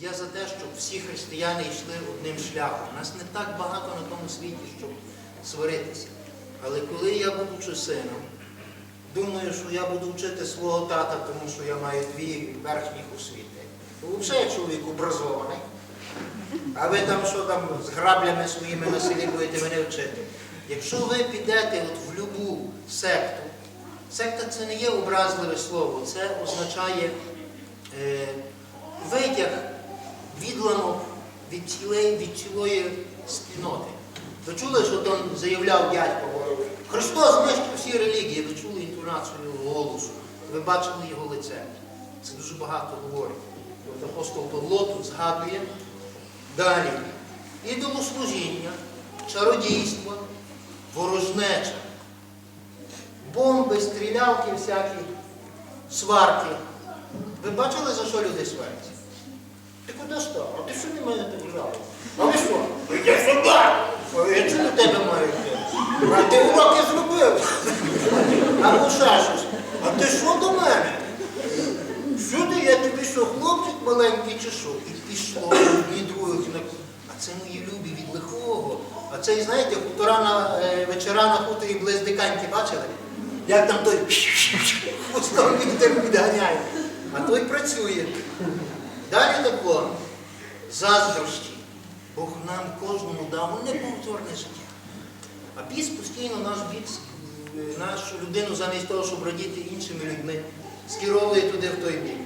я за те, щоб всі християни йшли одним шляхом. Нас не так багато на тому світі, щоб сваритися. Але коли я будучи сином, думаю, що я буду вчити свого тата, тому що я маю дві верхніх освіти. Взагалі чоловік образований. А ви там що там з граблями своїми на селі будете мене вчити? Якщо ви підете от в любу секту, секта це не є образливе слово, це означає е, витяг, відланок від цілої, від цілої спільноти. Ви чули, що там заявляв дядько, говорив, Христос знищив всі релігії, ви чули інтонацію його голосу, ви бачили його лице. Це дуже багато говорить. От апостол Павло тут згадує далі. Ідолослужіння, чародійство, ворожнеча, бомби, стрілялки всякі, сварки. Ви бачили, за що люди сваряться? Куди став? А ти що не мене так жав? А ви що? Я сюди! А я чого до тебе маю йти? А ти уроки зробив? А ну щось. А ти що до мене? Що ти, я тобі що, хлопчик маленький чи що? І пішло і на- А це мої любі від лихого. А це, знаєте, хутора на е, вечора на хуторі близдиканьки бачили? Як там той хвостом вітер відганяє. А той працює. Далі тако. Заздрощі. Бог нам кожному дав неповторне життя. А біс постійно наш біс, нашу людину замість того, щоб радіти іншими людьми, скеровує туди в той бік.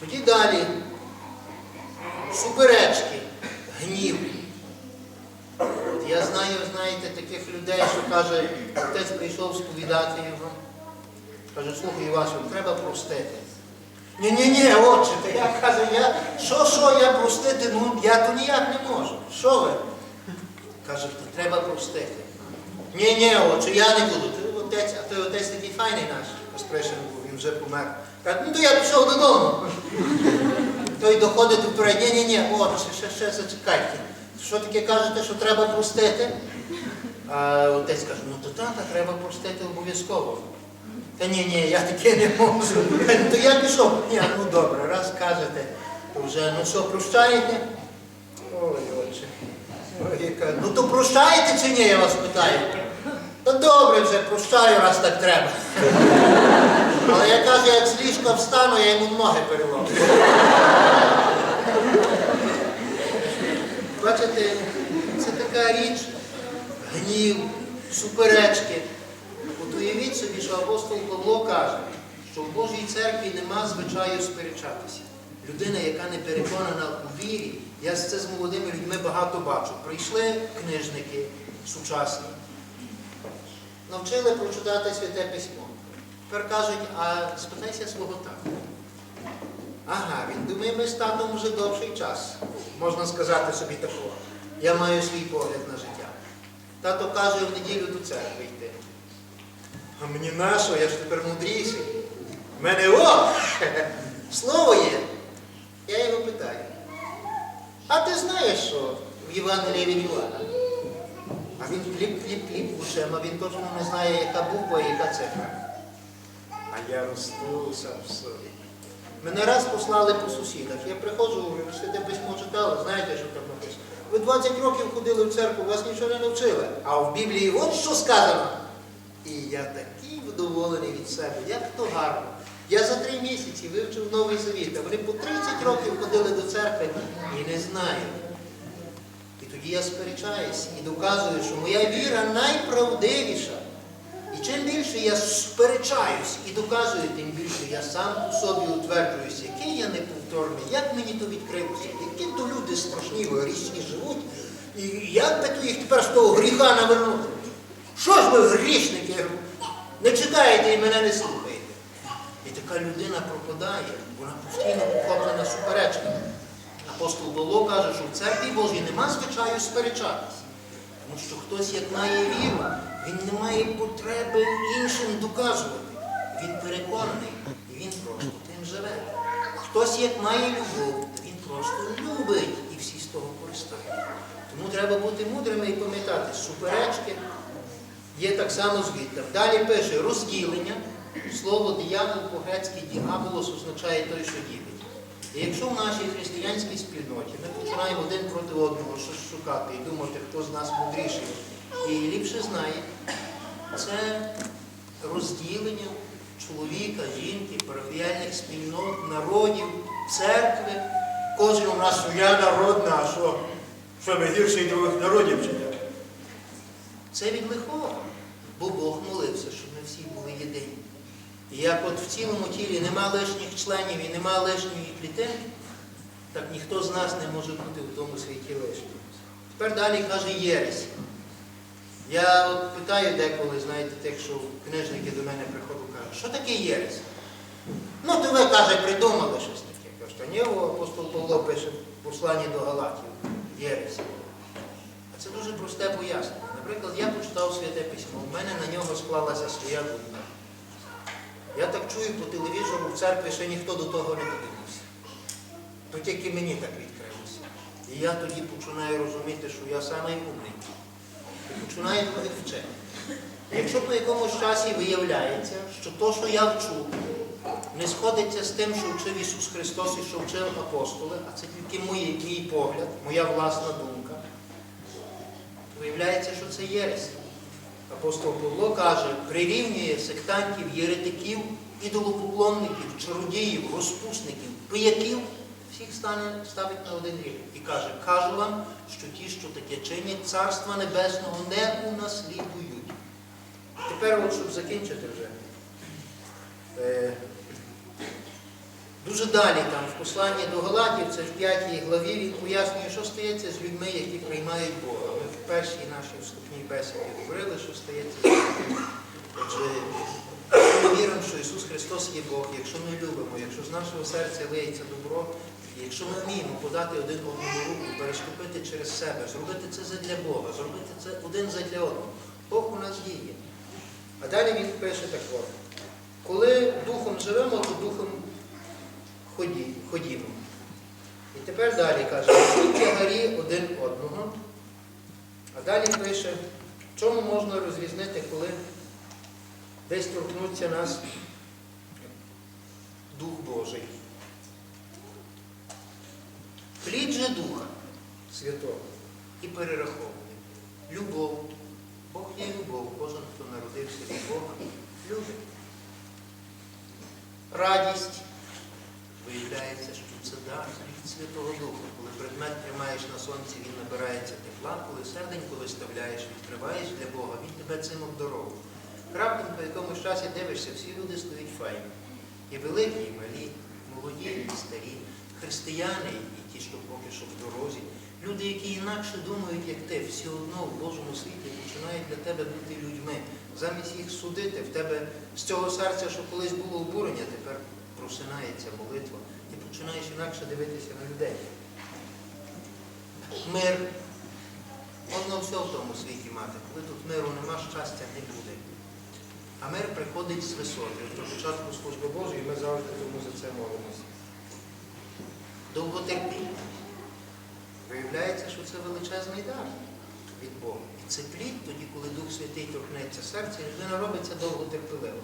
Тоді далі суперечки, гнів. Я знаю, знаєте, таких людей, що каже, отець прийшов сповідати його. Каже, слухай, Івасю, треба простити. Ні-ні-ні, отче, та я каже, я, що, що я простити, ну я то ніяк не можу. Що ви? Каже, то треба простити. Ні, ні, отче, я не буду. Ти отець, а той отець такий файний наш, Каспришин був, він вже помер. Каже, ну то я пішов додому. Той доходить вперед, ні, ні, ні, отче, ще, ще зачекайте. Що таке кажете, що треба простити? А отець каже, ну то тата треба простити обов'язково. Та ні, ні, я таке не можу. То я пішов. Ні, ну добре, раз кажете, то вже, ну що, прощаєте? Ой, отче. Ну то прощаєте чи ні, я вас питаю? Та добре вже, прощаю, раз так треба. Але я кажу, як з ліжка встану, я йому ноги переломлю. Бачите, це така річ, гнів, суперечки. Уявіть що апостол Павло каже, що в Божій церкві нема звичаю сперечатися. Людина, яка не переконана у вірі, я це з молодими людьми багато бачу. Прийшли книжники сучасні, навчили прочитати святе письмо. Тепер кажуть, а спитайся свого тата. Ага, він думає, ми з татом вже довший час. Можна сказати собі такого. Я маю свій погляд на життя. Тато каже в неділю до церкви йти. А мені нащо, я ж тепер мудріший. В мене о! Слово є. Я його питаю. А ти знаєш, що в Євангелії від Івана? А він кліп, кліп, кліп учем, а він точно не знає, яка буква і яка цифра. А я розтуся в собі. Мене раз послали по сусідах. Я приходжу, говорю, святе письмо читали, знаєте, що там написано. Ви 20 років ходили в церкву, вас нічого не навчили. А в Біблії от що сказано. І я такий вдоволений від себе, як то гарно. Я за три місяці вивчив Новий Завіт, а вони по 30 років ходили до церкви і не знають. І тоді я сперечаюсь і доказую, що моя віра найправдивіша. І чим більше я сперечаюсь і доказую, тим більше я сам у собі утверджуюся, який я неповторний, як мені то відкрилося, які то люди страшні, грішні живуть, і як би їх тепер з того гріха навернути. Що ж ви грішники? Я говорю, Не читаєте і мене не слухаєте. І така людина пропадає, вона постійно охоплена суперечками. Апостол Павло каже, що в церкві Божій нема звичаю сперечатися. Тому що хтось, як має віру, він не має потреби іншим доказувати. Він переконаний, і він просто тим живе. Хтось, як має любов, він просто любить, і всі з того користують. Тому треба бути мудрими і пам'ятати, суперечки є так само звідти. Далі пише розділення. Слово діянол по-грецьки діаболос означає той, що ділить. І якщо в нашій християнській спільноті ми починаємо один проти одного щось шукати і думати, хто з нас мудріший і ліпше знає, це розділення чоловіка, жінки, парафіяльних спільнот, народів, церкви. Кожен у нас своя народна, а що, ми гірші других народів чи як? Це від лихого, бо Бог молився, щоб ми всі були єдині. І як от в цілому тілі нема лишніх членів і нема лишньої клітинки, так ніхто з нас не може бути в тому світі лишнім. Тепер далі каже Єресь. Я от питаю деколи, знаєте, тих, що книжники до мене приходять, кажуть, що таке єресь? Ну, то ви, каже, придумали щось таке. Кажуть, а ні, апостол Павло пише в посланні до Галатів, єресь. А це дуже просте пояснення. Наприклад, я почитав святе письмо, в мене на нього склалася своя думка. Я так чую по телевізору в церкві, ще ніхто до того не додивився. То тільки мені так відкрилося. І я тоді починаю розуміти, що я самий умний. І починаю трохи вчити. Якщо по якомусь часі виявляється, що то, що я вчу, не сходиться з тим, що вчив Ісус Христос і що вчив апостоли, а це тільки мій, мій погляд, моя власна думка, виявляється, що це єресь. Апостол Павло каже, прирівнює сектантів, єретиків, ідолопоклонників, чародіїв, розпусників, пияків, всіх стане, ставить на один рівень. І каже, кажу вам, що ті, що таке чинять, Царства Небесного не унаслідують. Тепер, щоб закінчити вже. Е, Дуже далі там в посланні до Галатів, це в 5 главі, він пояснює, що стається з людьми, які приймають Бога. Першій нашій вступній бесіді говорили, що стається. Отже, ми віримо, що Ісус Христос є Бог, якщо ми любимо, якщо з нашого серця лиється добро, якщо ми вміємо подати один одному руку, переступити через себе, зробити це задля Бога, зробити це один задля одного, Бог у нас діє. А далі він пише так. Коли духом живемо, то духом ходімо. І тепер далі каже, «Несіть тягарі один одного. А далі пише, чому можна розрізнити, коли десь торкнуться нас Дух Божий. Плід же Духа Святого і перераховує. Любов. Бог є любов. Кожен, хто народився від Бога, любить. Радість. Виявляється, що це дар від Святого Духа. Коли предмет тримаєш на сонці, він набирається тепла, коли серденько виставляєш, відкриваєш для Бога, він тебе цим обдаровує. Раптом по якомусь часі дивишся, всі люди стоять файні. І великі, і малі, молоді, і старі, християни, і ті, що поки що в дорозі. Люди, які інакше думають, як ти, всі одно в Божому світі починають для тебе бути людьми. Замість їх судити, в тебе з цього серця, що колись було обурення, тепер просинається молитва. Ти починаєш інакше дивитися на людей. Мир. Можна все в тому світі мати. Коли тут миру нема, щастя не буде. А мир приходить з висоти. От початку служби Божої ми завжди тому за це молимося. Довготерпіння. Виявляється, що це величезний дар від Бога. І це плід тоді, коли Дух Святий торкнеться серця, і людина робиться довготерпеливо.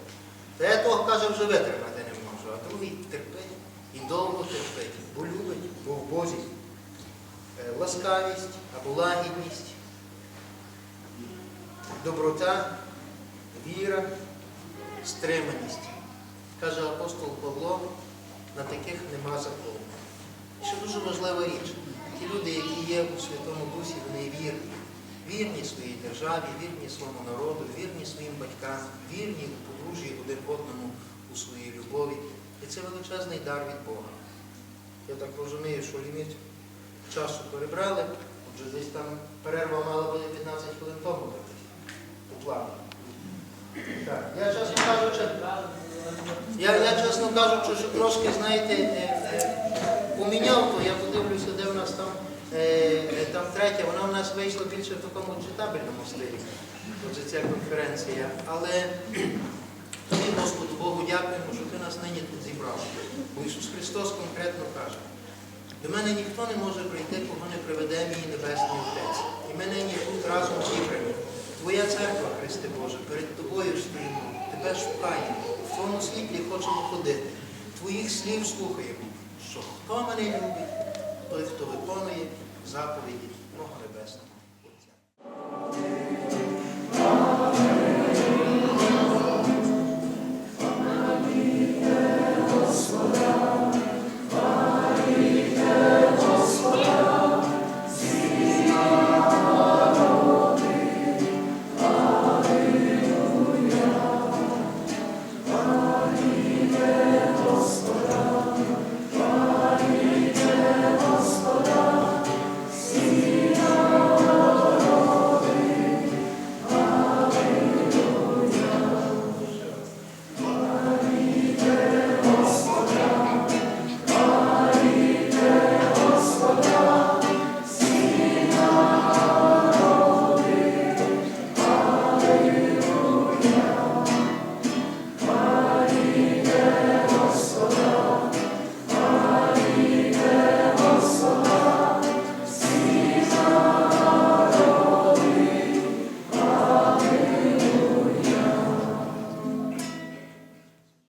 Та я того каже, вже витримати не а другий терпить і довго терпить, бо любить, бо в Бозі. Е, Ласкавість або лагідність, доброта, віра, стриманість. Каже апостол Павло, на таких нема закону. Ще дуже важлива річ. Ті люди, які є у Святому Дусі, вони вірні. Вірні своїй державі, вірні своєму народу, вірні своїм батькам, вірні у подружжі один одному у своїй любові. І це величезний дар від Бога. Я так розумію, що ліміт часу перебрали, отже десь там перерва мала бути 15 хвилин тому плану. Так, я чесно кажучи, я, я чесно кажучи, що трошки, знаєте, е, е, поміняв, то я подивлюся, де в нас там, е, там третя, вона в нас вийшла більше в такому читабельному стилі. Отже, ця конференція. Але Господу Богу, дякуємо, що ти нас нині тут зібрав. Бо Ісус Христос конкретно каже. До мене ніхто не може прийти, кого не приведе мій Небесний Отець. І ми нині тут разом зібрані. Твоя церква, Христе Боже, перед тобою стоїмо, тебе шукаємо, в твоєму світлі хочемо ходити, твоїх слів слухаємо, що Хто мене любить? Той, хто виконує заповіді мого Небесного.